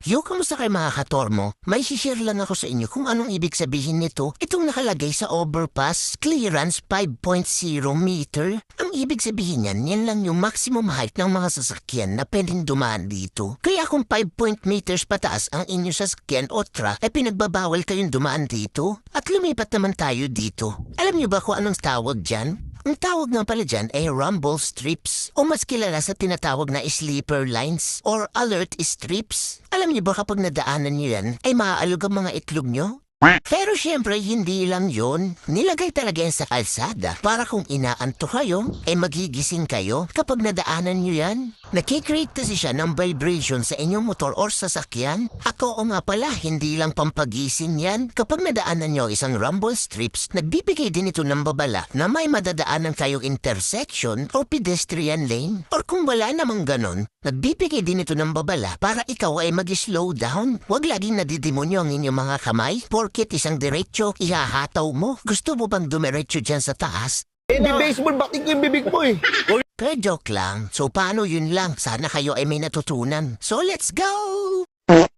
Yo, kamusta kayo mga katormo? May share lang ako sa inyo kung anong ibig sabihin nito. Itong nakalagay sa overpass, clearance 5.0 meter. Ang ibig sabihin yan, yan lang yung maximum height ng mga sasakyan na pwedeng dumaan dito. Kaya kung 5 point meters pataas ang inyong sasakyan o truck, ay pinagbabawal kayong dumaan dito. At lumipat naman tayo dito. Alam niyo ba kung anong tawag dyan? Ang tawag nga pala dyan ay rumble strips o mas kilala sa tinatawag na sleeper lines or alert strips. Alam niyo ba kapag nadaanan niyo yan ay maaalog ang mga itlog niyo? Pero syempre, hindi lang yon. Nilagay talaga yan sa kalsada para kung inaanto kayo, ay magigising kayo kapag nadaanan nyo yan. Nakikreate kasi siya ng vibration sa inyong motor or sasakyan. Ako o nga pala, hindi lang pampagising yan. Kapag nadaanan nyo isang rumble strips, nagbibigay din ito ng babala na may madadaanan kayong intersection o pedestrian lane. Or kung wala namang ganon, nagbibigay din ito ng babala para ikaw ay mag-slow down. Huwag laging nadidemonyo ang inyong mga kamay porkit isang diretso ihahataw mo. Gusto mo bang dumiretso dyan sa taas? Eh di baseball, ko yung bibig mo eh. Pero joke lang. So paano yun lang? Sana kayo ay may natutunan. So let's go!